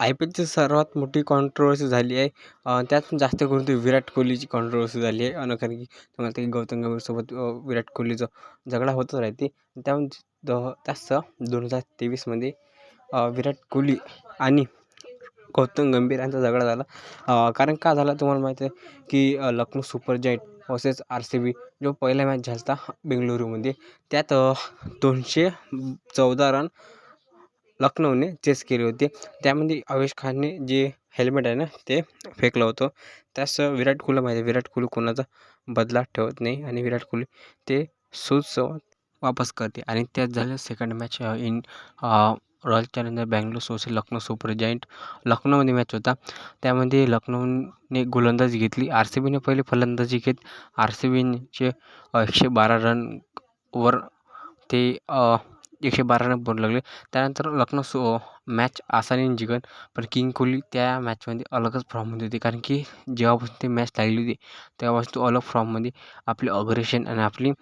I P एलची सर्वात मोठी controversy झाली आहे. त्यात पण जास्त करून ती विराट कोहलीची कॉन्ट्रोवर्सी झाली आहे. आणि कारण की तुम्हाला ते गौतम गंभीरसोबत विराट कोहलीचं झगडा होतच राहते. त्या द त्याच दोन हजार तेवीसमध्ये विराट कोहली आणि गौतम गंभीर यांचा झगडा झाला. कारण का झाला तुम्हाला माहीत आहे की Lucknow super giant versus R C B जो पहिला मॅच झाला होता बेंगलुरूमध्ये त्यात दोनशे चौदा रन लखनौने चेस केली होती. त्यामध्ये आवेश खानने जे हेल्मेट आहे ना ते फेकलं होतं. त्यास विराट कोहलीला माहिती आहे विराट कोहली कोणाचा बदला ठेवत नाही आणि विराट कोहली ते सुसंवाद वापस करते. आणि त्यात झालं second match in royal challenger Bangalore Sose Lucknow super giant लखनौमध्ये मॅच होता. त्यामध्ये लखनौने गोलंदाजी घेतली. आर सी बीने पहिले फलंदाजी घेत. आर सी बीचे एकशे बारा रनवर ते एकशे बारा रन बनू लागले. त्यानंतर लखनौ सो मॅच आसानीने जिंकन. पण किंग कोहली त्या मॅचमध्ये अलगच फॉर्ममध्ये होते. कारण की जेव्हापासून ती मॅच लागली होती तेव्हापासून तो अलग फॉर्ममध्ये आपले अग्रेशन आणि आपली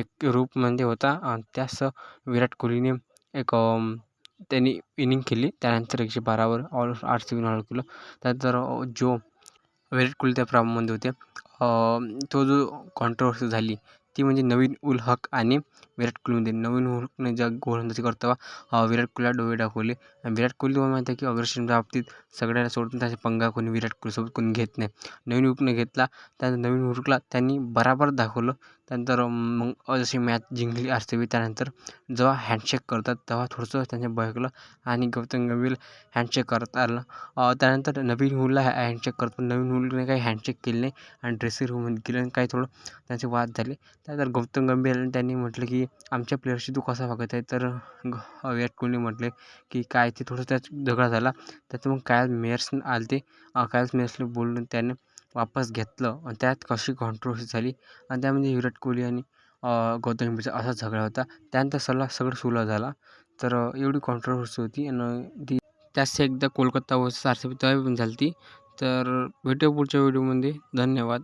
एक रूपमध्ये होता. आणि त्यास विराट कोहलीने एक त्यांनी इनिंग केली. त्यानंतर एकशे बारावर ऑल आर सी बीने ऑल केलं. त्यानंतर जो विराट कोहली त्या फॉर्ममध्ये होते तो जो कॉन्ट्रोवर्सी झाली ती म्हणजे नवीन उल हक आणि विराट कोहलीमध्ये नवीन उल हकने ज्या गोलंदाजी करताना विराट कोहलीला डोळे दाखवले. आणि विराट कोहली तुम्हाला माहीत आहे की अग्रेशनच्या बाबतीत सगळ्यांना सोडून त्याचे पंगा कोणी विराट कोहलीसोबत कोणी घेत नाही. नवीन हुकने घेतला त्या नवीन हुकला त्यांनी बरोबर दाखवलं. त्यानंतर मग जशी मॅच जिंकली असते त्यानंतर जेव्हा हँडशेक करतात तेव्हा थोडंसं त्यांनी बहकलं आणि गौतम गंभीर हँडशेक करत आलं त्यानंतर नवीन हुलला हँडशेक करतो. नवीन हुलने काही हँडशेक केले नाही आणि ड्रेसिंग रूममध्ये गेलं आणि काही थोडं त्यांचे वाद झाले. त्यानंतर गौतम गंभीर त्यांनी म्हटलं की आमच्या प्लेयरशी तू कसा वागत आहे? तर विराट कोहली म्हटले की काय ते थोडं त्यात झगडा झाला. त्याचं मग कायल मेयर्स आले ते कायल मेयर्सने बोलून त्याने वापस घेतलं. आणि त्यात कशी कॉन्ट्रोवर्सी झाली आणि त्यामध्ये विराट कोहली आणि गौतम गंभीरचा असा झगडा होता. त्यानंतर सल्ला सगळं सुलह झाला. तर एवढी कॉन्ट्रोवर्सी होती आणि ती त्याच एकदा Kolkata versus R C B तेव्हा पण झाली होती तर भेटूया पुढच्या व्हिडिओमध्ये धन्यवाद.